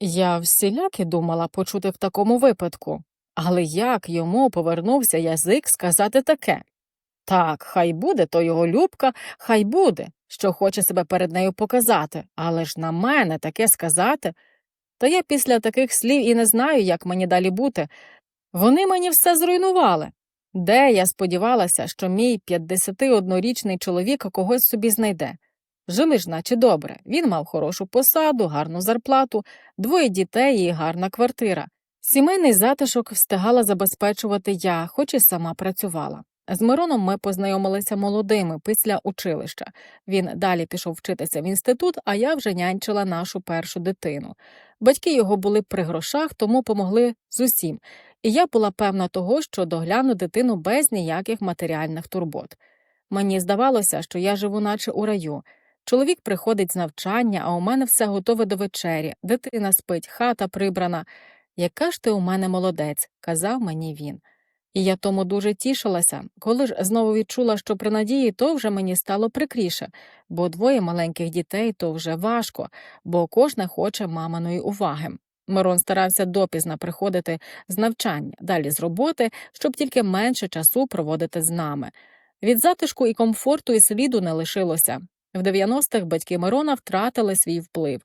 Я всіляки думала почути в такому випадку, але як йому повернувся язик сказати таке? Так, хай буде то його любка, хай буде, що хоче себе перед нею показати, але ж на мене таке сказати. Та я після таких слів і не знаю, як мені далі бути. Вони мені все зруйнували. Де я сподівалася, що мій 51-річний чоловік когось собі знайде. Жили ж, наче добре. Він мав хорошу посаду, гарну зарплату, двоє дітей і гарна квартира. Сімейний затишок встигала забезпечувати я, хоч і сама працювала. З Мироном ми познайомилися молодими після училища. Він далі пішов вчитися в інститут, а я вже нянчила нашу першу дитину. Батьки його були при грошах, тому помогли з усім, і я була певна того, що догляну дитину без ніяких матеріальних турбот. Мені здавалося, що я живу наче у раю. Чоловік приходить з навчання, а у мене все готове до вечері, дитина спить, хата прибрана. Яка ж ти у мене молодець, казав мені він. І я тому дуже тішилася, коли ж знову відчула, що при надії, то вже мені стало прикріше, бо двоє маленьких дітей то вже важко, бо кожне хоче маминої уваги. Мирон старався допізна приходити з навчання, далі з роботи, щоб тільки менше часу проводити з нами. Від затишку і комфорту і сліду не лишилося. В 90-х батьки Мирона втратили свій вплив.